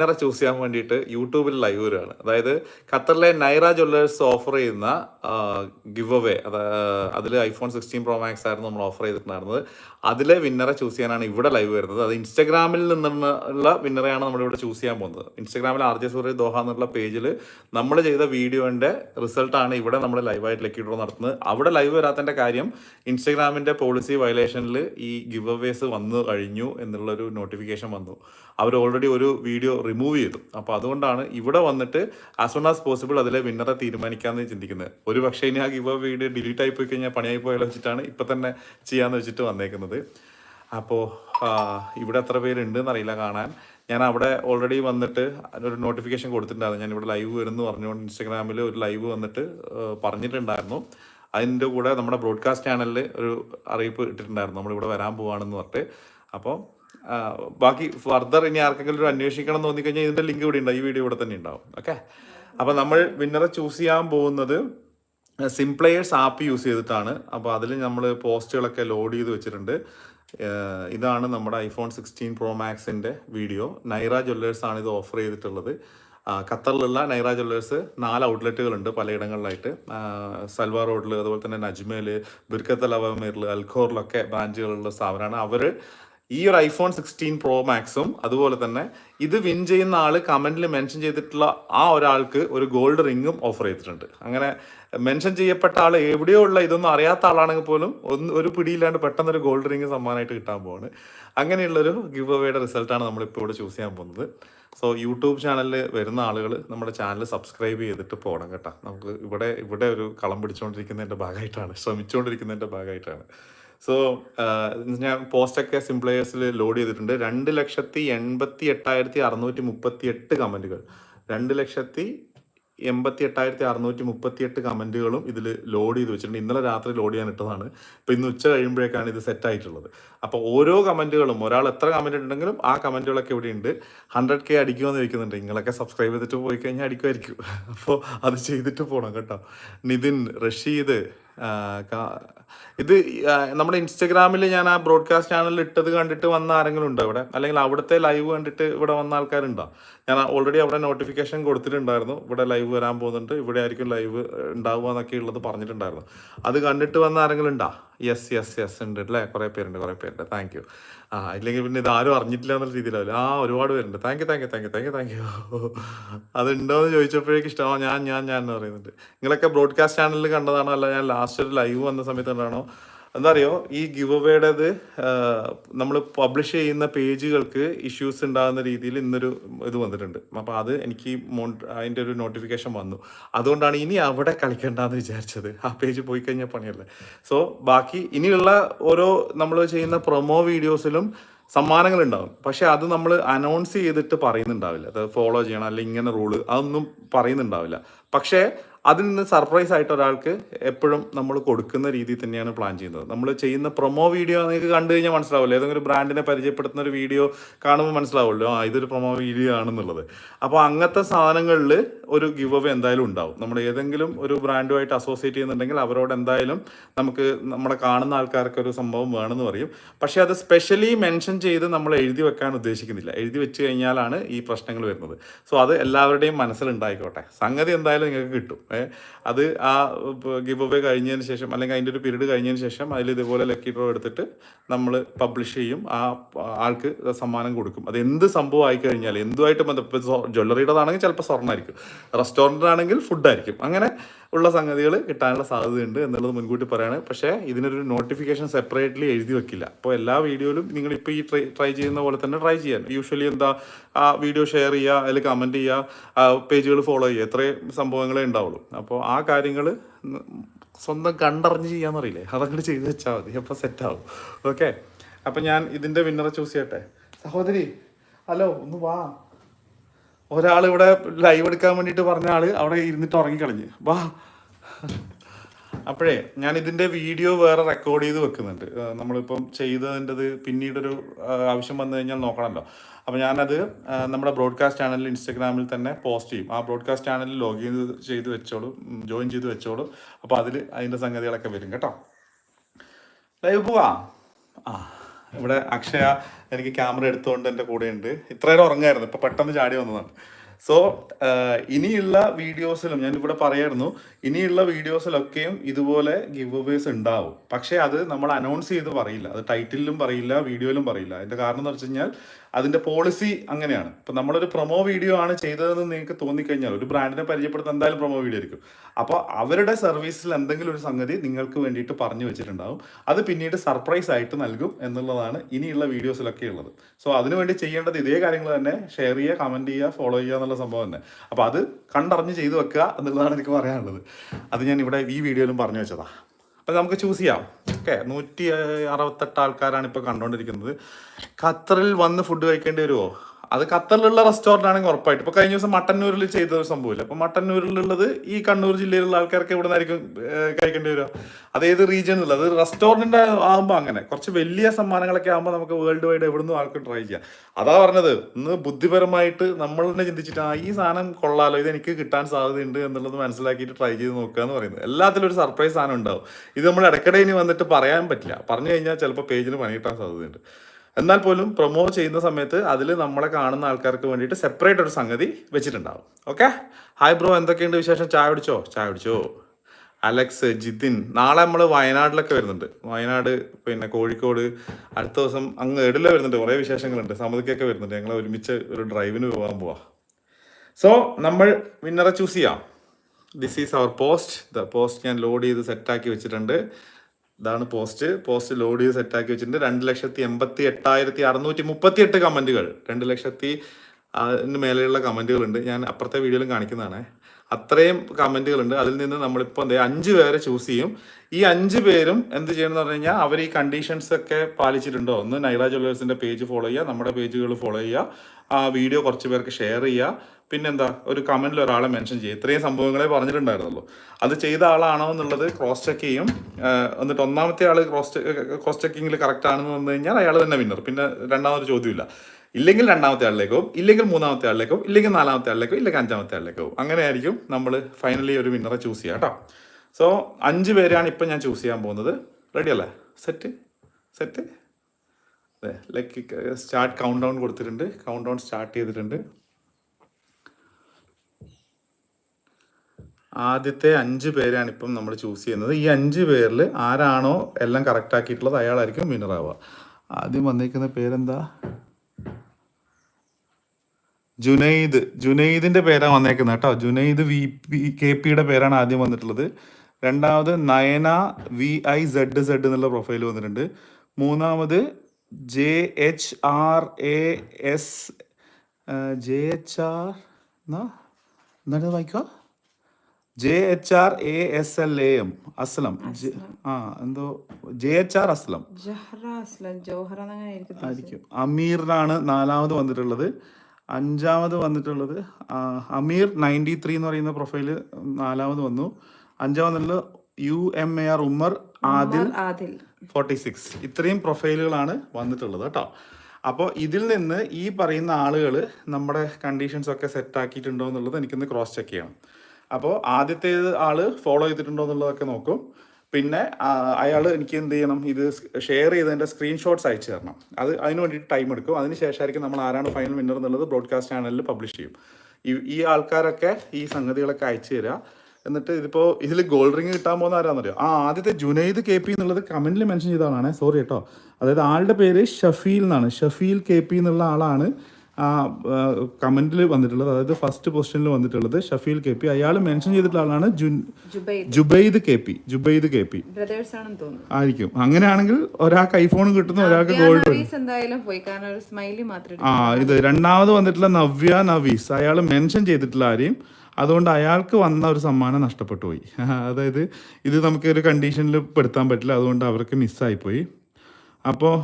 വിന്നറെ choose ചെയ്യാൻ വേണ്ടിയിട്ട് യൂട്യൂബിൽ ലൈവ് വരികയാണ്. അതായത് ഖത്തറിലെ നൈറ ജ്വല്ലേഴ്സ് ഓഫർ ചെയ്യുന്ന ഗിവ് അവേ അത് അതിൽ ഐഫോൺ സിക്സ്റ്റീൻ പ്രോ മാക്സ് ആയിരുന്നു നമ്മൾ ഓഫർ ചെയ്തിട്ടുണ്ടായിരുന്നത്. അതിലെ വിന്നറെ ചൂസ് ചെയ്യാനാണ് ഇവിടെ ലൈവ് വരുന്നത്. അത് ഇൻസ്റ്റാഗ്രാമിൽ നിന്നുള്ള വിന്നറെയാണ് നമ്മളിവിടെ ചൂസ് ചെയ്യാൻ പോകുന്നത്. ഇൻസ്റ്റാഗ്രാമിൽ ആർ ജെ സൂര്യ ദോഹ എന്നുള്ള പേജിൽ നമ്മൾ ചെയ്ത വീഡിയോന്റെ റിസൾട്ടാണ് ഇവിടെ നമ്മൾ ലൈവായിട്ട് ലക്കി നടത്തുന്നത്. അവിടെ ലൈവ് വരാത്തതിന്റെ കാര്യം ഇൻസ്റ്റാഗ്രാമിന്റെ പോളിസി വയലേഷനിൽ ഈ ഗിവ് അവേസ് വന്നു കഴിഞ്ഞു എന്നുള്ളൊരു നോട്ടിഫിക്കേഷൻ വന്നു. അവർ ഓൾറെഡി ഒരു വീഡിയോ റിമൂവ് ചെയ്തു. അപ്പോൾ അതുകൊണ്ടാണ് ഇവിടെ വന്നിട്ട് ആസ് സൂൺ ആസ് പോസിബിൾ അതിലെ വിന്നറെ തീരുമാനിക്കാമെന്ന് ചിന്തിക്കുന്നത്. ഒരു പക്ഷേ ഇനി ആ ഗിവ് വീഡിയോ ഡിലീറ്റ് ആയി പോയി കഴിഞ്ഞാൽ പണിയായി പോയാലോ വെച്ചിട്ടാണ് ഇപ്പം തന്നെ ചെയ്യാമെന്ന് വെച്ചിട്ട് വന്നേക്കുന്നത്. അപ്പോൾ ഇവിടെ എത്ര പേരുണ്ട് എന്നറിയില്ല കാണാൻ. ഞാൻ അവിടെ ഓൾറെഡി വന്നിട്ട് ഒരു നോട്ടിഫിക്കേഷൻ കൊടുത്തിട്ടുണ്ടായിരുന്നു. ഞാൻ ഇവിടെ ലൈവ് വരുന്നു പറഞ്ഞുകൊണ്ട് ഇൻസ്റ്റാഗ്രാമിൽ ഒരു ലൈവ് വന്നിട്ട് പറഞ്ഞിട്ടുണ്ടായിരുന്നു. അതിന്റെ കൂടെ നമ്മുടെ ബ്രോഡ്കാസ്റ്റ് ചാനലിൽ ഒരു അറിയിപ്പ് ഇട്ടിട്ടുണ്ടായിരുന്നു. നമ്മളിവിടെ വരാൻ പോവാണെന്ന് പറഞ്ഞിട്ട്. അപ്പോൾ ബാക്കി ഫർദർ ഇനി ആർക്കെങ്കിലും ഒരു അന്വേഷിക്കണം എന്ന് തോന്നിക്കഴിഞ്ഞാൽ ഇതിന്റെ ലിങ്ക് ഇവിടെ ഉണ്ടാവും. ഈ വീഡിയോ ഇവിടെ തന്നെ ഉണ്ടാവും. ഓക്കെ അപ്പോൾ നമ്മൾ വിന്നറെ ചൂസ് ചെയ്യാൻ പോകുന്നത് സിംപ്ലെയേഴ്സ് ആപ്പ് യൂസ് ചെയ്തിട്ടാണ്. അപ്പോൾ അതിൽ നമ്മൾ പോസ്റ്റുകളൊക്കെ ലോഡ് ചെയ്ത് വെച്ചിട്ടുണ്ട്. ഇതാണ് നമ്മുടെ ഐഫോൺ സിക്സ്റ്റീൻ പ്രോ മാക്സിന്റെ വീഡിയോ നൈറ ജ്വല്ലേഴ്സ് ആണ് ഇത് ഓഫർ ചെയ്തിട്ടുള്ളത്. ഖത്തറിലുള്ള നൈറ ജ്വല്ലേഴ്സ് നാല് ഔട്ട്ലെറ്റുകളുണ്ട് പലയിടങ്ങളിലായിട്ട്. സൽവാർ റോഡിൽ അതുപോലെ തന്നെ നജ്മേൽ ബിർക്കത്ത് അൽഖോറിലൊക്കെ ബ്രാഞ്ചുകളുള്ള സ്ഥാപനമാണ്. അവർ ഈ ഒരു ഐഫോൺ സിക്സ്റ്റീൻ പ്രോ മാക്സും അതുപോലെ തന്നെ ഇത് വിൻ ചെയ്യുന്ന ആൾ കമന്റിൽ മെൻഷൻ ചെയ്തിട്ടുള്ള ആ ഒരാൾക്ക് ഒരു ഗോൾഡ് റിങ്ങും ഓഫർ ചെയ്തിട്ടുണ്ട്. അങ്ങനെ മെൻഷൻ ചെയ്യപ്പെട്ട ആൾ എവിടെയോ ഉള്ള ഇതൊന്നും അറിയാത്ത ആളാണെങ്കിൽ പോലും ഒന്ന് ഒരു പിടിയില്ലാണ്ട് പെട്ടെന്ന് ഒരു ഗോൾഡ് റിങ് സമ്മാനമായിട്ട് കിട്ടാൻ പോവാണ്. അങ്ങനെയുള്ളൊരു ഗിവ് അവയുടെ റിസൾട്ടാണ് നമ്മളിപ്പോൾ ഇവിടെ ചൂസ് ചെയ്യാൻ പോകുന്നത്. സോ യൂട്യൂബ് ചാനലിൽ വരുന്ന ആളുകൾ നമ്മുടെ ചാനൽ സബ്സ്ക്രൈബ് ചെയ്തിട്ട് പോകണം കേട്ടോ. നമുക്ക് ഇവിടെ ഇവിടെ ഒരു കളം പിടിച്ചുകൊണ്ടിരിക്കുന്നതിന്റെ ഭാഗമായിട്ടാണ് ശ്രമിച്ചുകൊണ്ടിരിക്കുന്നതിന്റെ ഭാഗമായിട്ടാണ്. സോ ഞാൻ പോസ്റ്റൊക്കെ സിംപ്ലേയേഴ്സിൽ ലോഡ് ചെയ്തിട്ടുണ്ട്. രണ്ട് ലക്ഷത്തി എൺപത്തി എട്ടായിരത്തി അറുന്നൂറ്റി മുപ്പത്തി എട്ട് കമന്റുകൾ രണ്ട് ലക്ഷത്തി എൺപത്തി എട്ടായിരത്തി അറുന്നൂറ്റി മുപ്പത്തി എട്ട് കമന്റുകളും ഇതിൽ ലോഡ് ചെയ്ത് വെച്ചിട്ടുണ്ട്. ഇന്നലെ രാത്രി ലോഡ് ചെയ്യാൻ ഇട്ടതാണ്. ഇപ്പോൾ ഇന്ന് ഉച്ച കഴിയുമ്പോഴേക്കാണ് ഇത് സെറ്റ് ആയിട്ടുള്ളത്. അപ്പോൾ ഓരോ കമന്റുകളും ഒരാൾ എത്ര കമന്റ് ഉണ്ടെങ്കിലും ആ കമന്റുകളൊക്കെ ഇവിടെ ഉണ്ട്. ഹൺഡ്രഡ് കെ അടിക്കുമെന്ന് ചോദിക്കുന്നുണ്ട് നിങ്ങളൊക്കെ സബ്സ്ക്രൈബ് ചെയ്തിട്ട് പോയി കഴിഞ്ഞാൽ അടിക്കുമായിരിക്കും. അപ്പോൾ അത് ചെയ്തിട്ട് പോകണം കേട്ടോ. നിതിൻ റഷീദ് ഇത് നമ്മുടെ ഇൻസ്റ്റഗ്രാമിൽ ഞാൻ ആ ബ്രോഡ്കാസ്റ്റ് ചാനലിൽ ഇട്ടത് കണ്ടിട്ട് വന്ന ആരെങ്കിലും ഉണ്ടോ ഇവിടെ അല്ലെങ്കിൽ അവിടുത്തെ ലൈവ് കണ്ടിട്ട് ഇവിടെ വന്ന ആൾക്കാരുണ്ടോ? ഞാൻ ഓൾറെഡി അവിടെ നോട്ടിഫിക്കേഷൻ കൊടുത്തിട്ടുണ്ടായിരുന്നു. ഇവിടെ ലൈവ് വരാൻ പോകുന്നുണ്ട്. ഇവിടെ ആയിരിക്കും ലൈവ് ഉണ്ടാവുക എന്നൊക്കെ ഉള്ളത് പറഞ്ഞിട്ടുണ്ടായിരുന്നു. അത് കണ്ടിട്ട് വന്ന ആരെങ്കിലും ഉണ്ടോ? യെസ് യെസ് യെസ് ഉണ്ട് അല്ലേ? കുറേ പേരുണ്ട് കുറേ പേരുണ്ട്. താങ്ക് യു ആ ഇല്ലെങ്കിൽ പിന്നെ ഇത് ആരും അറിഞ്ഞിട്ടില്ല എന്നുള്ള രീതിയിലാവില്ല. ആ ഒരുപാട് പേരുണ്ട്. Thank you thank you thank you thank you thank you അതുണ്ടോ എന്ന് ചോദിച്ചപ്പോഴേക്കും ഇഷ്ടമാണ് ഞാൻ ഞാൻ ഞാൻ എന്ന് പറയുന്നുണ്ട്. നിങ്ങളൊക്കെ ബ്രോഡ്കാസ്റ്റ് ചാനലിൽ കണ്ടതാണോ? അല്ല ഞാൻ ലാസ്റ്റ് ലൈവ് വന്ന സമയത്ത് കണ്ടാണോ എന്താ അറിയോ ഈ ഗിവ് അവേയുടേത് നമ്മൾ പബ്ലിഷ് ചെയ്യുന്ന പേജുകൾക്ക് ഇഷ്യൂസ് ഉണ്ടാകുന്ന രീതിയിൽ ഇന്നൊരു ഇത് വന്നിട്ടുണ്ട്. അപ്പോൾ അത് എനിക്ക് അതിന്റെ ഒരു നോട്ടിഫിക്കേഷൻ വന്നു. അതുകൊണ്ടാണ് ഇനി അവിടെ കളിക്കണ്ടെന്ന് വിചാരിച്ചത്. ആ പേജ് പോയി കഴിഞ്ഞാൽ പണിയല്ലേ. സോ ബാക്കി ഇനിയുള്ള ഓരോ നമ്മൾ ചെയ്യുന്ന പ്രൊമോ വീഡിയോസിലും സമ്മാനങ്ങൾ ഉണ്ടാവും പക്ഷെ അത് നമ്മൾ അനൗൺസ് ചെയ്തിട്ട് പറയുന്നുണ്ടാവില്ല. അത് ഫോളോ ചെയ്യണം അല്ലെങ്കിൽ ഇങ്ങനെ റൂൾ അതൊന്നും പറയുന്നുണ്ടാവില്ല. പക്ഷേ അതിൽ നിന്ന് സർപ്രൈസ് ആയിട്ട് ഒരാൾക്ക് എപ്പോഴും നമ്മൾ കൊടുക്കുന്ന രീതിയിൽ തന്നെയാണ് പ്ലാൻ ചെയ്യുന്നത്. നമ്മൾ ചെയ്യുന്ന പ്രൊമോ വീഡിയോ നിങ്ങൾക്ക് കണ്ടു കഴിഞ്ഞാൽ മനസ്സിലാവില്ല ഏതെങ്കിലും ബ്രാൻഡിനെ പരിചയപ്പെടുത്തുന്ന ഒരു വീഡിയോ കാണുമ്പോൾ മനസ്സിലാവുമല്ലോ. ആ ഇതൊരു പ്രൊമോ വീഡിയോ ആണെന്നുള്ളത്. അപ്പോൾ അങ്ങനത്തെ സാധനങ്ങളിൽ ഒരു ഗിവ് അവേ എന്തായാലും ഉണ്ടാവും. നമ്മൾ ഏതെങ്കിലും ഒരു ബ്രാൻഡുമായിട്ട് അസോസിയേറ്റ് ചെയ്യുന്നുണ്ടെങ്കിൽ അവരോട് എന്തായാലും നമുക്ക് നമ്മളെ കാണുന്ന ആൾക്കാർക്ക് ഒരു സംഭവം വേണമെന്ന് പറയും. പക്ഷേ അത് സ്പെഷ്യലി മെൻഷൻ ചെയ്ത് നമ്മൾ എഴുതി വെക്കാൻ ഉദ്ദേശിക്കുന്നില്ല. എഴുതി വെച്ച് കഴിഞ്ഞാലാണ് ഈ പ്രശ്നങ്ങൾ വരുന്നത്. സോ അത് എല്ലാവരുടെയും മനസ്സിലുണ്ടായിക്കോട്ടെ. സംഗതി എന്തായാലും നിങ്ങൾക്ക് കിട്ടും. അത് ആ ഗിവ് അവേ കഴിഞ്ഞതിന് ശേഷം അല്ലെങ്കിൽ അതിന്റെ ഒരു പീരീഡ് കഴിഞ്ഞതിന് ശേഷം അതിൽ ഇതുപോലെ ലക്കി ഡ്രോ എടുത്തിട്ട് നമ്മൾ പബ്ലിഷ് ചെയ്യും. ആ ആൾക്ക് സമ്മാനം കൊടുക്കും. അത് എന്ത് സംഭവം ആയിക്കഴിഞ്ഞാൽ എന്തുമായിട്ട് ബന്ധപ്പെട്ട് ജ്വല്ലറിയുടേതാണെങ്കിൽ ചിലപ്പോൾ സ്വർണമായിരിക്കും. റെസ്റ്റോറന്റ് ആണെങ്കിൽ ഫുഡായിരിക്കും. അങ്ങനെ ഉള്ള സംഗതികൾ കിട്ടാനുള്ള സാധ്യതയുണ്ട് എന്നുള്ളത് മുൻകൂട്ടി പറയാണ്. പക്ഷേ ഇതിനൊരു നോട്ടിഫിക്കേഷൻ സെപ്പറേറ്റ്ലി എഴുതി വെക്കില്ല. അപ്പോൾ എല്ലാ വീഡിയോയിലും നിങ്ങൾ ഇപ്പോൾ ഈ ട്രൈ ട്രൈ ചെയ്യുന്ന പോലെ തന്നെ ട്രൈ ചെയ്യാൻ. യൂഷ്വലി എന്താ ആ വീഡിയോ ഷെയർ ചെയ്യുക അതിൽ കമന്റ് ചെയ്യുക പേജുകൾ ഫോളോ ചെയ്യുക ഇത്രയും സംഭവങ്ങളേ ഉണ്ടാവുള്ളൂ. അപ്പോൾ ആ കാര്യങ്ങൾ സ്വന്തം കണ്ടറിഞ്ഞ് ചെയ്യാമെന്നറിയില്ലേ അതങ്ങോട്ട് ചെയ്ത് വെച്ചാൽ മതി. അപ്പോൾ സെറ്റാവും. ഓക്കെ? അപ്പം ഞാൻ ഇതിന്റെ വിന്നറെ ചൂസ് ചെയ്യട്ടെ? സഹോദരി ഹലോ ഒന്ന് വാ. ഒരാൾ ഇവിടെ ലൈവ് എടുക്കാൻ വേണ്ടിയിട്ട് പറഞ്ഞ ആൾ അവിടെ ഇരുന്നിട്ട് ഉറങ്ങിക്കളഞ്ഞ്. വാ. അപ്പോഴേ ഞാൻ ഇതിന്റെ വീഡിയോ വേറെ റെക്കോർഡ് ചെയ്ത് വെക്കുന്നുണ്ട്. നമ്മളിപ്പം ചെയ്തതിന്റെത് പിന്നീടൊരു ആവശ്യം വന്നു കഴിഞ്ഞാൽ നോക്കണമല്ലോ അപ്പോൾ ഞാനത് നമ്മുടെ ബ്രോഡ്കാസ്റ്റ് ചാനലിൽ ഇൻസ്റ്റഗ്രാമിൽ തന്നെ പോസ്റ്റ് ചെയ്യും. ആ ബ്രോഡ്കാസ്റ്റ് ചാനലിൽ ലോഗിൻ ചെയ്ത് വെച്ചോളൂ ജോയിൻ ചെയ്ത് വെച്ചോളൂ. അപ്പോൾ അതിൽ അതിന്റെ സംഗതികളൊക്കെ വരും കേട്ടോ. ലൈവ് പോവാ? ആ. ഇവിടെ അക്ഷയ എനിക്ക് ക്യാമറ എടുത്തുകൊണ്ട് എന്റെ കൂടെയുണ്ട്. ഇത്രയേരം ഉറങ്ങായിരുന്നു. ഇപ്പം പെട്ടെന്ന് ചാടി വന്നതാണ്. സോ ഇനിയുള്ള വീഡിയോസിലും ഞാൻ ഇവിടെ പറയായിരുന്നു ഇനിയുള്ള വീഡിയോസിലൊക്കെയും ഇതുപോലെ ഗിവ് അവേസ് ഉണ്ടാവും. പക്ഷേ അത് നമ്മൾ അനൗൺസ് ചെയ്ത് പറയില്ല. അത് ടൈറ്റിലും പറയില്ല വീഡിയോയിലും പറയില്ല. അതിന്റെ കാരണം എന്ന് വെച്ച് കഴിഞ്ഞാൽ അതിന്റെ പോളിസി അങ്ങനെയാണ്. ഇപ്പം നമ്മളൊരു പ്രൊമോ വീഡിയോ ആണ് ചെയ്തതെന്ന് നിങ്ങൾക്ക് തോന്നിക്കഴിഞ്ഞാൽ ഒരു ബ്രാൻഡിനെ പരിചയപ്പെടുത്താൻ എന്തായാലും പ്രൊമോ വീഡിയോ ആയിരിക്കും. അപ്പോൾ അവരുടെ സർവീസിൽ എന്തെങ്കിലും ഒരു സംഗതി നിങ്ങൾക്ക് വേണ്ടിയിട്ട് പറഞ്ഞു വെച്ചിട്ടുണ്ടാവും. അത് പിന്നീട് സർപ്രൈസ് ആയിട്ട് നൽകും എന്നുള്ളതാണ് ഇനിയുള്ള വീഡിയോസിലൊക്കെ ഉള്ളത്. സോ അതിനുവേണ്ടി ചെയ്യേണ്ടത് ഇതേ കാര്യങ്ങൾ തന്നെ. ഷെയർ ചെയ്യുക കമന്റ് ചെയ്യുക ഫോളോ ചെയ്യുക എന്നുള്ള സംഭവം തന്നെ. അപ്പോൾ അത് കണ്ടറിഞ്ഞ് ചെയ്തു വെക്കുക എന്നുള്ളതാണ് എനിക്ക് പറയാനുള്ളത്. അത് ഞാൻ ഇവിടെ ഈ വീഡിയോയിലും പറഞ്ഞു വെച്ചതാ. അപ്പം നമുക്ക് ചൂസ് ചെയ്യാം. ഓക്കെ നൂറ്റി അറുപത്തെട്ട് ആൾക്കാരാണ് ഇപ്പോൾ കണ്ടുകൊണ്ടിരിക്കുന്നത് ഖത്തറിൽ വന്ന് ഫുഡ് കഴിക്കേണ്ടി വരുമോ അത് ഖത്തറിലുള്ള റെസ്റ്റോറന്റ് ആണെങ്കിൽ ഉറപ്പായിട്ട്. ഇപ്പോൾ കഴിഞ്ഞ ദിവസം മട്ടന്നൂരിൽ ചെയ്ത ഒരു സംഭവമില്ല. അപ്പോൾ മട്ടന്നൂരിലുള്ളത് ഈ കണ്ണൂർ ജില്ലയിലുള്ള ആൾക്കാർക്ക് ഇവിടെ നിന്നായിരിക്കും കഴിക്കേണ്ടി വരിക? അത് ഏത് റീജിയനിലുള്ള അത് റെസ്റ്റോറന്റ് ആകുമ്പോൾ അങ്ങനെ. കുറച്ച് വലിയ സമ്മാനങ്ങളൊക്കെ ആകുമ്പോൾ നമുക്ക് വേൾഡ് വൈഡ് എവിടെ നിന്നും ആൾക്കും ട്രൈ ചെയ്യാം. അതാ പറഞ്ഞത്. ഇന്ന് ബുദ്ധിപരമായിട്ട് നമ്മൾ തന്നെ ചിന്തിച്ചിട്ട് ആ ഈ സാധനം കൊള്ളാലോ ഇത് എനിക്ക് കിട്ടാൻ സാധ്യതയുണ്ട് എന്നുള്ളത് മനസ്സിലാക്കിയിട്ട് ട്രൈ ചെയ്ത് നോക്കുക എന്ന് പറയുന്നത്. എല്ലാത്തിലും ഒരു സർപ്രൈസ് സാധനം ഉണ്ടാവും. ഇത് നമ്മൾ ഇടയ്ക്കിടെ ഇനി വന്നിട്ട് പറയാൻ പറ്റില്ല. പറഞ്ഞു കഴിഞ്ഞാൽ ചിലപ്പോൾ പേജിന് പണി കിട്ടാൻ സാധ്യതയുണ്ട്. എന്നാൽ പോലും പ്രൊമോ ചെയ്യുന്ന സമയത്ത് അതിൽ നമ്മളെ കാണുന്ന ആൾക്കാർക്ക് വേണ്ടിയിട്ട് സെപ്പറേറ്റ് ഒരു സംഗതി വെച്ചിട്ടുണ്ടാവും. ഓക്കെ ഹായ് ബ്രോ എന്തൊക്കെയുണ്ട് വിശേഷം? ചായ കുടിച്ചോ? ചായ കുടിച്ചോ. അലക്സ് ജിതിൻ നാളെ നമ്മൾ വയനാട്ടിലൊക്കെ വരുന്നുണ്ട്. വയനാട് പിന്നെ കോഴിക്കോട് അടുത്ത ദിവസം അങ്ങ് എടില വരുന്നുണ്ട്. കുറേ വിശേഷങ്ങളുണ്ട്. സമിതിക്കൊക്കെ വരുന്നുണ്ട്. ഞങ്ങൾ ഒരുമിച്ച് ഒരു ഡ്രൈവിന് പോകാൻ പോവാ. സോ നമ്മൾ വിന്നറെ ചൂസ് ചെയ്യാം. This is our post the post ഞാൻ ലോഡ് ചെയ്ത് സെറ്റാക്കി വെച്ചിട്ടുണ്ട്. ഇതാണ് പോസ്റ്റ്. പോസ്റ്റ് ലോഡ് ചെയ്ത് സെറ്റാക്കി വെച്ചിട്ടുണ്ട്. രണ്ട് ലക്ഷത്തി എൺപത്തി എട്ടായിരത്തി അറുന്നൂറ്റി മുപ്പത്തി എട്ട് കമന്റുകൾ രണ്ട് ലക്ഷത്തി അതിന് മേലെയുള്ള കമന്റുകളുണ്ട് ഞാൻ അപ്പുറത്തെ വീഡിയോയിലും കാണിക്കുന്നതാണ്. അത്രയും കമന്റുകളുണ്ട് അതിൽ നിന്ന് നമ്മളിപ്പോൾ എന്താ അഞ്ച് പേരെ ചൂസ് ചെയ്യും. ഈ അഞ്ച് പേരും എന്ത് ചെയ്യണം എന്ന് പറഞ്ഞു കഴിഞ്ഞാൽ അവർ ഈ കണ്ടീഷൻസ് ഒക്കെ പാലിച്ചിട്ടുണ്ടോ? ഒന്ന് നൈറ ജ്വല്ലേഴ്സിന്റെ പേജ് ഫോളോ ചെയ്യുക. നമ്മുടെ പേജുകൾ ഫോളോ ചെയ്യുക. ആ വീഡിയോ കുറച്ച് പേർക്ക് ഷെയർ ചെയ്യുക. പിന്നെന്താ ഒരു കമന്റിൽ ഒരാളെ മെൻഷൻ ചെയ്യും. ഇത്രയും സംഭവങ്ങളെ പറഞ്ഞിട്ടുണ്ടായിരുന്നുള്ളൂ അത് ചെയ്ത ആളാണോ എന്നുള്ളത് ക്രോസ് ചെക്ക് ചെയ്യും. എന്നിട്ട് ഒന്നാമത്തെ ആൾ ക്രോസ് ക്രോസ് ചെക്കിങ്ങിൽ കറക്റ്റ് ആണെന്ന് വന്നു കഴിഞ്ഞാൽ അയാൾ തന്നെ വിന്നർ പിന്നെ രണ്ടാമത്തെ ചോദ്യമില്ല ഇല്ലെങ്കിൽ രണ്ടാമത്തെ ആളിലേക്കോ ഇല്ലെങ്കിൽ മൂന്നാമത്തെ ആളിലേക്കോ ഇല്ലെങ്കിൽ നാലാമത്തെ ആളിലേക്കോ ഇല്ലെങ്കിൽ അഞ്ചാമത്തെ ആളിലേക്കോ. അങ്ങനെ ആയിരിക്കും നമ്മൾ ഫൈനലി ഒരു വിന്നറെ ചൂസ് ചെയ്യുക കേട്ടോ സോ അഞ്ച് പേരാണ് ഇപ്പം ഞാൻ ചൂസ് ചെയ്യാൻ പോകുന്നത്. റെഡി അല്ലേ? Set set like start count down കൊടുത്തിട്ടുണ്ട്. കൗണ്ട് ഡൗൺ സ്റ്റാർട്ട് ചെയ്തിട്ടുണ്ട്. ആദ്യത്തെ അഞ്ച് പേരാണ് ഇപ്പം നമ്മൾ ചൂസ് ചെയ്യുന്നത്. ഈ അഞ്ച് പേരിൽ ആരാണോ എല്ലാം കറക്റ്റ് ആക്കിയിട്ടുള്ളത് അയാളായിരിക്കും വിന്നർ ആവുക. ആദ്യം വന്നിരിക്കുന്ന പേരെന്താ? ജുനൈദ്. ജുനൈദിന്റെ പേരാണ് വന്നേക്കുന്നത് കേട്ടോ. ജുനൈദ് വി പി കെ പിയുടെ പേരാണ് ആദ്യം വന്നിട്ടുള്ളത്. രണ്ടാമത് Nayana V I Z Z എന്നുള്ള പ്രൊഫൈൽ വന്നിട്ടുണ്ട്. മൂന്നാമത് J H R A S J H R എന്നാ? എന്താണ് വായിക്കുക? J H R A S L A M Aslam. ആ എന്തോ ജെ എച്ച് ആർ അസ്ലം. ആയിരിക്കും. അമീറിനാണ് നാലാമത് വന്നിട്ടുള്ളത്. അഞ്ചാമത് വന്നിട്ടുള്ളത് അമീർ നയന്റി ത്രീ എന്ന് പറയുന്ന പ്രൊഫൈൽ നാലാമത് വന്നു. അഞ്ചാമത് U M A R Umar Adil Adil. Forty six. ഇത്രയും പ്രൊഫൈലുകളാണ് വന്നിട്ടുള്ളത് കേട്ടോ. അപ്പോൾ ഇതിൽ നിന്ന് ഈ പറയുന്ന ആളുകൾ നമ്മുടെ കണ്ടീഷൻസ് ഒക്കെ സെറ്റ് ആക്കിയിട്ടുണ്ടോ എന്നുള്ളത് എനിക്കൊന്ന് ക്രോസ് ചെക്ക് ചെയ്യണം. അപ്പോൾ ആദ്യത്തെ ആൾ ഫോളോ ചെയ്തിട്ടുണ്ടോ എന്നുള്ളതൊക്കെ നോക്കും. പിന്നെ അയാൾ എനിക്ക് എന്ത് ചെയ്യണം? ഇത് ഷെയർ ചെയ്തതിന്റെ സ്ക്രീൻഷോട്ട്സ് അയച്ചു തരണം. അത് അതിന് വേണ്ടിയിട്ട് ടൈം എടുക്കും. അതിന് ശേഷമായിരിക്കും നമ്മൾ ആരാണ് ഫൈനൽ വിന്നർ എന്നുള്ളത് ബ്രോഡ്കാസ്റ്റ് ചാനലിൽ പബ്ലിഷ് ചെയ്യും. ഈ ഈ ആൾക്കാരൊക്കെ ഈ സംഗതികളൊക്കെ അയച്ചു തരിക എന്നിട്ട് ഇതിപ്പോൾ ഇതിൽ ഗോൾഡ് റിംഗ് കിട്ടാൻ പോകുന്ന ആരാന്നറിയോ? ആ ആദ്യത്തെ ജുനൈദ് കെ പി എന്നുള്ളത് കമന്റിൽ മെൻഷൻ ചെയ്ത ആളാണ്. സോറി കേട്ടോ. അതായത് ആളുടെ പേര് ഷഫീൽ എന്നാണ്. ഷഫീൽ കെ പി എന്നുള്ള ആളാണ്. ആ കമന്റിൽ വന്നിട്ടുള്ളത് അതായത് ഫസ്റ്റ് പൊസിഷനിൽ വന്നിട്ടുള്ളത് ഷഫീൽ കെ പി. അയാൾ മെൻഷൻ ചെയ്തിട്ടുള്ള ആളാണ് Jubaid. K P. Jubaid K P. ആയിരിക്കും. അങ്ങനെയാണെങ്കിൽ ഒരാൾക്ക് ഐഫോൺ കിട്ടുന്നു ഒരാൾക്ക് ഗോൾഡ് ആ ഇത് രണ്ടാമത് വന്നിട്ടുള്ള നവ്യ നവീസ്. അയാൾ മെൻഷൻ ചെയ്തിട്ടുള്ള ആരെയും അതുകൊണ്ട് അയാൾക്ക് വന്ന ഒരു സമ്മാനം നഷ്ടപ്പെട്ടു പോയി. അതായത് ഇത് നമുക്ക് ഒരു കണ്ടീഷനിൽ പെടുത്താൻ പറ്റില്ല. അതുകൊണ്ട് അവർക്ക് മിസ്സായിപ്പോയി അപ്പോൾ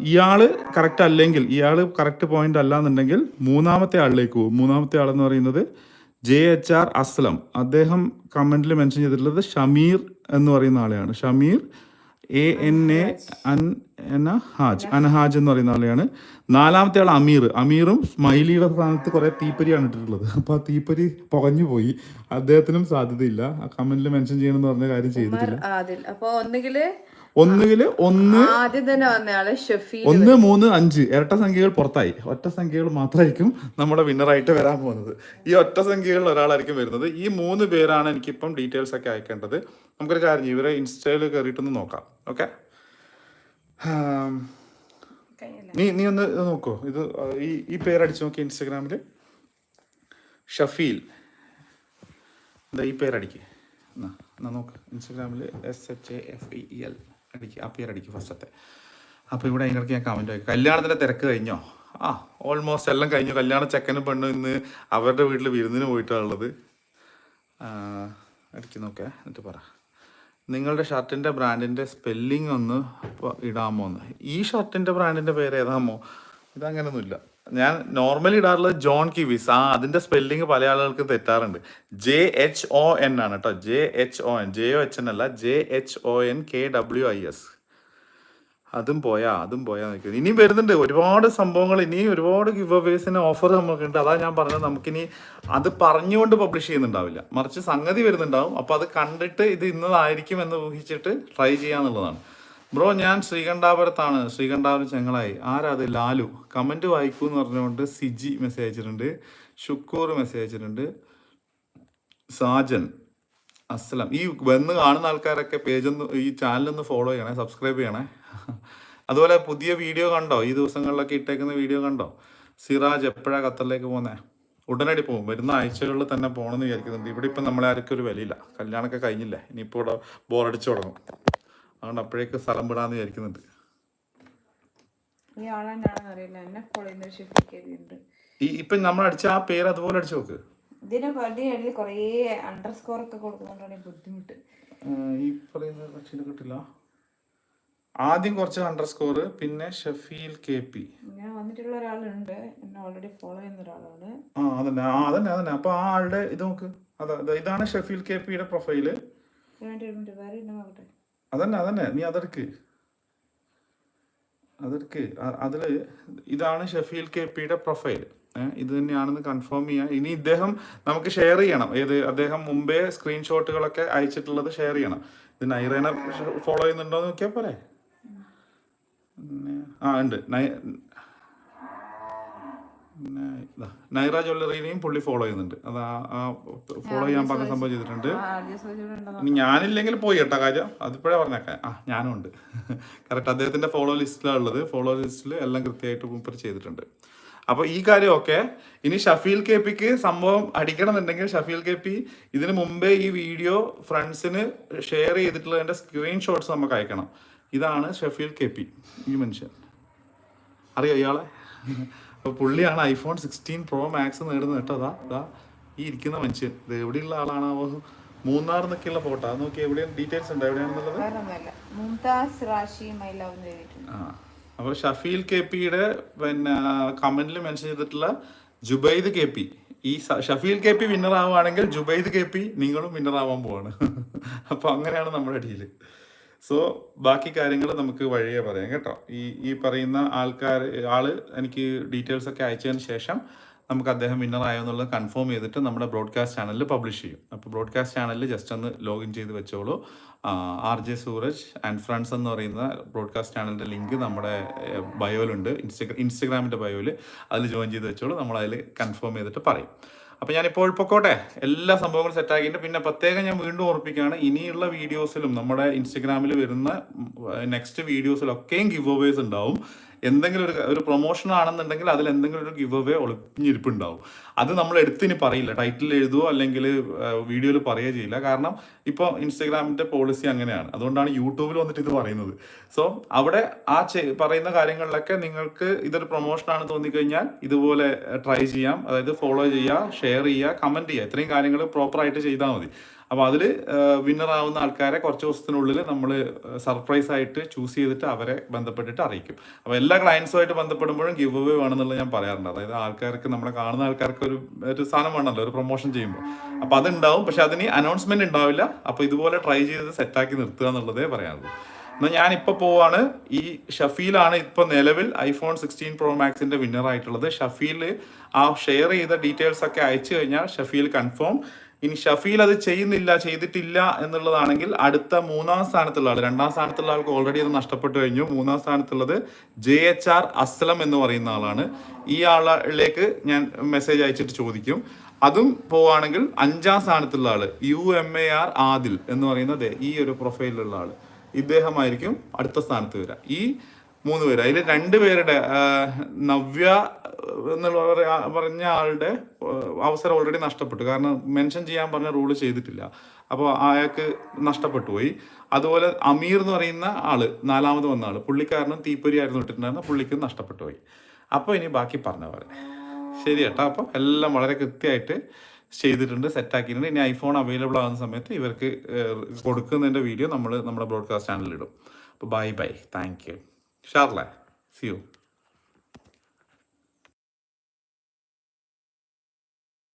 ഇയാൾ കറക്റ്റ് അല്ലെങ്കിൽ ഇയാൾ കറക്റ്റ് പോയിന്റ് അല്ല എന്നുണ്ടെങ്കിൽ മൂന്നാമത്തെ ആളിലേക്ക് പോകും. മൂന്നാമത്തെ ആളെന്ന് പറയുന്നത് ജെ എച്ച് ആർ അസ്ലം. അദ്ദേഹം കമന്റിൽ മെൻഷൻ ചെയ്തിട്ടുള്ളത് ഷമീർ എന്ന് പറയുന്ന ആളെയാണ്. ഷമീർ എ എൻ എ അൻ എന്ന? ഹാജ്. അനഹാജ് എന്ന് പറയുന്ന ആളെയാണ്. നാലാമത്തെ ആൾ അമീർ. അമീറും സ്മൈലിയുടെ സ്ഥാനത്ത് കുറെ തീപ്പരിയാണ് ഇട്ടിട്ടുള്ളത് അപ്പൊ ആ തീപ്പരി പുകഞ്ഞു പോയി. അദ്ദേഹത്തിനും സാധ്യതയില്ല. ആ കമന്റിൽ മെൻഷൻ ചെയ്യണമെന്ന് പറഞ്ഞ കാര്യം ചെയ്തിട്ടില്ല. ആദിൽ. അപ്പൊ ഒന്നുകിൽ ഒന്ന് ഒന്ന് മൂന്ന് അഞ്ച്. ഇരട്ട സംഖ്യകൾ പുറത്തായി. ഒറ്റ സംഖ്യകൾ മാത്രമായിരിക്കും നമ്മുടെ വിന്നറായിട്ട് വരാൻ പോകുന്നത്. ഈ ഒറ്റ സംഖ്യകളിൽ ഒരാളായിരിക്കും വരുന്നത്. ഈ മൂന്ന് പേരാണ് എനിക്കിപ്പം ഡീറ്റെയിൽസ് ഒക്കെ അയക്കേണ്ടത്. നമുക്കൊരു കാര്യം ഇവരെ ഇൻസ്റ്റയിൽ കയറിയിട്ടൊന്ന് നോക്കാം. ഓക്കെ? നീ നീ ഒന്ന് നോക്കോ. ഇത് ഈ ഈ പേരടിച്ചു നോക്കി ഇൻസ്റ്റഗ്രാമിൽ ഷഫീൽ. എന്താ ഈ പേരടിക്ക്. എന്നാ എന്നാ നോക്ക്. ഇൻസ്റ്റഗ്രാമിൽ S H A F E L അടിക്കുക ആ പേരടിക്ക് ഫസ്റ്റത്തെ. അപ്പോൾ ഇവിടെ അതിനിടയ്ക്ക് ഞാൻ കമന്റ് ആക്കി കല്യാണത്തിന്റെ തിരക്ക് കഴിഞ്ഞോ? ആ ഓൾമോസ്റ്റ് എല്ലാം കഴിഞ്ഞു. കല്യാണ ചെക്കനും പെണ്ണും ഇന്ന് അവരുടെ വീട്ടിൽ വിരുന്നിന് പോയിട്ടാണുള്ളത് അടിക്ക് നോക്കേ. എന്നിട്ട് പറ. നിങ്ങളുടെ ഷർട്ടിന്റെ ബ്രാൻഡിന്റെ സ്പെല്ലിംഗ് ഒന്ന് ഇടാമോ എന്ന്. ഈ ഷർട്ടിന്റെ ബ്രാൻഡിന്റെ പേര് ഏതാമോ? ഇതങ്ങനൊന്നുമില്ല. ഞാൻ നോർമലി ഇടാറുള്ളത് ജോൺ കിവിസ് ആ അതിന്റെ സ്പെല്ലിംഗ് പല ആളുകൾക്കും തെറ്റാറുണ്ട്. ജെ എച്ച് ഒ എൻ ആണ് കേട്ടോ. J H O N J O H N അല്ല. J H O N K W I S അതും പോയാ അതും പോയാ നിൽക്കുന്നത് ഇനിയും വരുന്നുണ്ട്. ഒരുപാട് സംഭവങ്ങൾ ഇനിയും ഒരുപാട് ഗിവ് അവേസിന് ഓഫർ നമുക്കുണ്ട്. അതാ ഞാൻ പറഞ്ഞത്. നമുക്കിനി അത് പറഞ്ഞുകൊണ്ട് പബ്ലിഷ് ചെയ്യുന്നുണ്ടാവില്ല. മറിച്ച് സംഗതി വരുന്നുണ്ടാവും. അപ്പോൾ അത് കണ്ടിട്ട് ഇത് ഇന്നതായിരിക്കും എന്ന് ഊഹിച്ചിട്ട് ട്രൈ ചെയ്യാന്നുള്ളതാണ് ബ്രോ ഞാൻ ശ്രീകണ്ഠാപുരത്താണ്. ശ്രീകണ്ഠാപുരം ചെങ്ങളായി. ആരാ അത്? ലാലു. കമന്റ് വായിക്കൂ എന്ന് പറഞ്ഞുകൊണ്ട് സിജി മെസ്സേജ് അയച്ചിട്ടുണ്ട്. ഷുക്കൂർ മെസ്സേജ് അയച്ചിട്ടുണ്ട്. സാജൻ. അസ്സലാം. ഈ വന്ന് കാണുന്ന ആൾക്കാരൊക്കെ പേജൊന്ന് ഈ ചാനലൊന്ന് ഫോളോ ചെയ്യണേ സബ്സ്ക്രൈബ് ചെയ്യണേ. അതുപോലെ പുതിയ വീഡിയോ കണ്ടോ? ഈ ദിവസങ്ങളിലൊക്കെ ഇട്ടേക്കുന്ന വീഡിയോ കണ്ടോ? സിറാജ് എപ്പോഴാണ് ഖത്തറിലേക്ക് പോകുന്നത് ഉടനടി പോകും. വരുന്ന ആഴ്ചകളിൽ തന്നെ പോകണമെന്ന് വിചാരിക്കുന്നുണ്ട്. ഇവിടെ ഇപ്പം നമ്മളെ ആർക്കും ഒരു വിലയില്ല. കല്യാണമൊക്കെ കഴിഞ്ഞില്ല? ഇനിയിപ്പോൾ ഇവിടെ ബോറടിച്ചു തുടങ്ങും. അതുകൊണ്ട് അപ്പോഴേക്ക് സ്ഥലം വിടാമെന്ന് വിചാരിക്കുന്നുണ്ട്. ഈ ഇപ്പം നമ്മൾ അടിച്ച ആ പേര് അതുപോലെ അടിച്ചു നോക്ക്. ഇതിനെ ഇതിനിടയിൽ കുറേ അണ്ടർ സ്കോർ ഒക്കെ കൊടുക്കുന്നതുകൊണ്ടാണ് ഈ ബുദ്ധിമുട്ട്. ഈ പറയുന്ന കിട്ടില്ല. ആദ്യം കുറച്ച് അണ്ടർ സ്കോർ പിന്നെ ഷഫീൽ കെ പി. ഇങ്ങനെ വന്നിട്ടുള്ള ഒരാളുണ്ട്. എന്നെ ഓൾറെഡി ഫോളോ ചെയ്യുന്ന ഒരാളാണ്. ആ അതന്നെ. ആ അതന്നെ അതന്നെ. അപ്പൊ ആ ആളുടെ ഇത് നോക്ക്. അതാ ഇതാണ് ഷഫീൽ കെ പിയുടെ പ്രൊഫൈൽ അതന്നെ അതന്നെ. നീ അതെടുക്ക്. അതെടുക്ക്. അതിൽ ഇതാണ് ഷഫീൽ കെ പിയുടെ പ്രൊഫൈൽ ഇത് തന്നെയാണെന്ന് കൺഫേം ചെയ്യാൻ ഇനി ഇദ്ദേഹം നമുക്ക് ഷെയർ ചെയ്യണം. ഏത് അദ്ദേഹം മുമ്പേ സ്ക്രീൻഷോട്ടുകളൊക്കെ അയച്ചിട്ടുള്ളത് ഷെയർ ചെയ്യണം. ഇത് നൈറേനെ ഫോളോ ചെയ്യുന്നുണ്ടോ എന്ന് നോക്കിയാൽ പോരെ. ആ ഉണ്ട്. നൈറ ജ്വല്ലറിനെയും പുള്ളി ഫോളോ ചെയ്യുന്നുണ്ട്. അത് ആ ഫോളോ ചെയ്യാൻ പറഞ്ഞ സംഭവം ചെയ്തിട്ടുണ്ട്. ഇനി ഞാനില്ലെങ്കിൽ പോയി കേട്ടോ കാര്യം അതിപ്പോഴേ പറഞ്ഞേക്കാം. ആ ഞാനും ഉണ്ട്. കറക്റ്റ് അദ്ദേഹത്തിന്റെ ഫോളോ ലിസ്റ്റിലാണ് ഉള്ളത്. ഫോളോ ലിസ്റ്റിൽ എല്ലാം കൃത്യമായിട്ട് മുപ്പർ ചെയ്തിട്ടുണ്ട്. അപ്പൊ ഈ കാര്യമൊക്കെ ഇനി ഷഫീൽ കെ പിക്ക് സംഭവം അടിക്കണമെന്നുണ്ടെങ്കിൽ ഷഫീൽ കെ പി ഇതിനു മുമ്പേ ഈ വീഡിയോ ഫ്രണ്ട്സിന് ഷെയർ ചെയ്തിട്ടുള്ളതിന്റെ സ്ക്രീൻഷോട്ട്സ് നമുക്ക് അയക്കണം. ഇതാണ് ഷഫീൽ കെ പി ഈ മനുഷ്യൻ. അറിയോ ഇയാളെ? അപ്പോൾ പുള്ളിയാണ് ഐഫോൺ സിക്സ്റ്റീൻ പ്രോ മാക്സ് നേടുന്നത് കേട്ടോ. അതാ അതാ ഈ ഇരിക്കുന്ന മനുഷ്യൻ. ഇത് എവിടെയുള്ള ആളാണ് മൂന്നാർ എന്നൊക്കെയുള്ള ഫോട്ടോ അത് നോക്കി എവിടെയാണ് ഡീറ്റെയിൽസ് ഉണ്ട്? എവിടെയാണെന്നുള്ളത് ആ അപ്പോൾ ഷഫീൽ കെ പിയുടെ പിന്നെ കമന്റിൽ മെൻഷൻ ചെയ്തിട്ടുള്ള ജുബൈദ് കെ പി. ഈ ഷഫീൽ കെ പി വിന്നർ ആവുകയാണെങ്കിൽ ജുബൈദ് കെ പി നിങ്ങളും വിന്നർ ആവാൻ പോവാണ്. അപ്പോൾ അങ്ങനെയാണ് നമ്മുടെ ഡീൽ സോ ബാക്കി കാര്യങ്ങൾ നമുക്ക് വഴിയേ പറയാം കേട്ടോ. ഈ ഈ പറയുന്ന ആൾക്കാർ ആൾ എനിക്ക് ഡീറ്റെയിൽസ് ഒക്കെ അയച്ചതിന് ശേഷം നമുക്ക് അദ്ദേഹം വിന്നർ ആയോ എന്നുള്ളത് കൺഫേം ചെയ്തിട്ട് നമ്മുടെ ബ്രോഡ്കാസ്റ്റ് ചാനലിൽ പബ്ലിഷ് ചെയ്യും. അപ്പോൾ ബ്രോഡ്കാസ്റ്റ് ചാനലിൽ ജസ്റ്റ് ഒന്ന് ലോഗിൻ ചെയ്ത് വെച്ചോളൂ. R J Sooraj and friends എന്ന് പറയുന്ന ബ്രോഡ്കാസ്റ്റ് ചാനലിന്റെ ലിങ്ക് നമ്മുടെ ബയോയിലുണ്ട് ഇൻസ്റ്റഗ്രാ ഇൻസ്റ്റഗ്രാമിന്റെ ബയോയിൽ അതിൽ ജോയിൻ ചെയ്ത് വെച്ചോളൂ. നമ്മൾ അതിൽ കൺഫേം ചെയ്തിട്ട് പറയും. അപ്പോൾ ഞാനിപ്പോൾ പൊക്കോട്ടെ. എല്ലാ സംഭവങ്ങളും സെറ്റാക്കിയിട്ട് പിന്നെ പ്രത്യേകം ഞാൻ വീണ്ടും ഓർപ്പിക്കുകയാണ് ഇനിയുള്ള വീഡിയോസിലും നമ്മുടെ ഇൻസ്റ്റഗ്രാമിൽ വരുന്ന നെക്സ്റ്റ് വീഡിയോസിലൊക്കെയും ഗിവ് അവേഴ്സ് ഉണ്ടാവും. എന്തെങ്കിലും ഒരു ഒരു പ്രൊമോഷൻ ആണെന്നുണ്ടെങ്കിൽ അതിൽ എന്തെങ്കിലും ഒരു ഗിവ് അവേ ഒളിഞ്ഞിരിപ്പുണ്ടാവും. അത് നമ്മൾ എടുത്തിനി പറയില്ല. ടൈറ്റിൽ എഴുതുകയോ അല്ലെങ്കിൽ വീഡിയോയിൽ പറയുകയോ ചെയ്യില്ല. കാരണം ഇപ്പോൾ ഇൻസ്റ്റഗ്രാമിന്റെ പോളിസി അങ്ങനെയാണ്. അതുകൊണ്ടാണ് യൂട്യൂബിൽ വന്നിട്ട് ഇത് പറയുന്നത്. സോ അവിടെ ആ പറയുന്ന കാര്യങ്ങളിലൊക്കെ നിങ്ങൾക്ക് ഇതൊരു പ്രൊമോഷനാണ് തോന്നിക്കഴിഞ്ഞാൽ ഇതുപോലെ ട്രൈ ചെയ്യാം. അതായത് ഫോളോ ചെയ്യുക ഷെയർ ചെയ്യുക കമന്റ് ചെയ്യുക. ഇത്രയും കാര്യങ്ങൾ പ്രോപ്പറായിട്ട് ചെയ്താൽ മതി. അപ്പോൾ അതിൽ വിന്നർ ആവുന്ന ആൾക്കാരെ കുറച്ച് ദിവസത്തിനുള്ളിൽ നമ്മൾ സർപ്രൈസ് ആയിട്ട് ചൂസ് ചെയ്തിട്ട് അവരെ ബന്ധപ്പെട്ടിട്ട് അറിയിക്കും. അപ്പോൾ എല്ലാ ക്ലയൻസുമായിട്ട് ബന്ധപ്പെടുമ്പോഴും ഗിവ് അവേ വേണമെന്നുള്ളത് ഞാൻ പറയാറുണ്ട്. അതായത് ആൾക്കാർക്ക് നമ്മളെ കാണുന്ന ആൾക്കാർക്ക് ഒരു ഒരു സാധനം വേണമല്ലോ ഒരു പ്രൊമോഷൻ ചെയ്യുമ്പോൾ. അപ്പോൾ അതുണ്ടാവും പക്ഷെ അതിന് അനൗൺസ്മെന്റ് ഉണ്ടാവില്ല. അപ്പോൾ ഇതുപോലെ ട്രൈ ചെയ്ത് സെറ്റാക്കി നിർത്തുക എന്നുള്ളതേ പറയാനുള്ളൂ എന്നാൽ ഞാനിപ്പോൾ പോവാണ്. ഈ ഷഫീലാണ് ഇപ്പോൾ നിലവിൽ ഐഫോൺ സിക്സ്റ്റീൻ പ്രോ മാക്സിന്റെ വിന്നർ ആയിട്ടുള്ളത്. ഷഫീൽ ആ ഷെയർ ചെയ്ത ഡീറ്റെയിൽസ് ഒക്കെ അയച്ചു കഴിഞ്ഞാൽ ഷഫീൽ കൺഫേം ഇനി ഷഫീൽ അത് ചെയ്യുന്നില്ല ചെയ്തിട്ടില്ല എന്നുള്ളതാണെങ്കിൽ അടുത്ത മൂന്നാം സ്ഥാനത്തുള്ള ആൾ രണ്ടാം സ്ഥാനത്തുള്ള ആൾക്ക് ഓൾറെഡി അത് നഷ്ടപ്പെട്ടു കഴിഞ്ഞു. മൂന്നാം സ്ഥാനത്തുള്ളത് ജെ എച്ച് ആർ അസ്ലം എന്ന് പറയുന്ന ആളാണ്. ഈ ആളിലേക്ക് ഞാൻ മെസ്സേജ് അയച്ചിട്ട് ചോദിക്കും. അതും പോവാണെങ്കിൽ അഞ്ചാം സ്ഥാനത്തുള്ള ആൾ U M A R Adil എന്ന് പറയുന്നത് ഈ ഒരു പ്രൊഫൈലിലുള്ള ആൾ. ഇദ്ദേഹമായിരിക്കും അടുത്ത സ്ഥാനത്ത് വരിക. ഈ മൂന്ന് പേര് അതിൽ രണ്ട് പേരുടെ നവ്യ എന്നുള്ള പറഞ്ഞ ആളുടെ അവസരം ഓൾറെഡി നഷ്ടപ്പെട്ടു. കാരണം മെൻഷൻ ചെയ്യാൻ പറഞ്ഞ റൂൾ ചെയ്തിട്ടില്ല. അപ്പോൾ അയാൾക്ക് നഷ്ടപ്പെട്ടു പോയി. അതുപോലെ അമീർ എന്ന് പറയുന്ന ആൾ നാലാമത് വന്ന ആൾ പുള്ളിക്കാരനും തീപ്പൊരി ആയിരുന്നു ഇട്ടിട്ടുണ്ടായിരുന്ന പുള്ളിക്ക് നഷ്ടപ്പെട്ടു പോയി. അപ്പോൾ ഇനി ബാക്കി പറഞ്ഞ പോലെ. ശരി കേട്ടോ അപ്പോൾ എല്ലാം വളരെ കൃത്യമായിട്ട് ചെയ്തിട്ടുണ്ട് സെറ്റാക്കിയിട്ടുണ്ട് ഇനി ഐഫോൺ അവൈലബിൾ ആകുന്ന സമയത്ത് ഇവർക്ക് കൊടുക്കുന്നതിന്റെ വീഡിയോ നമ്മൾ നമ്മുടെ ബ്രോഡ്കാസ്റ്റ് ചാനലിൽ ഇടും. അപ്പോൾ bye bye thank you Charlie see you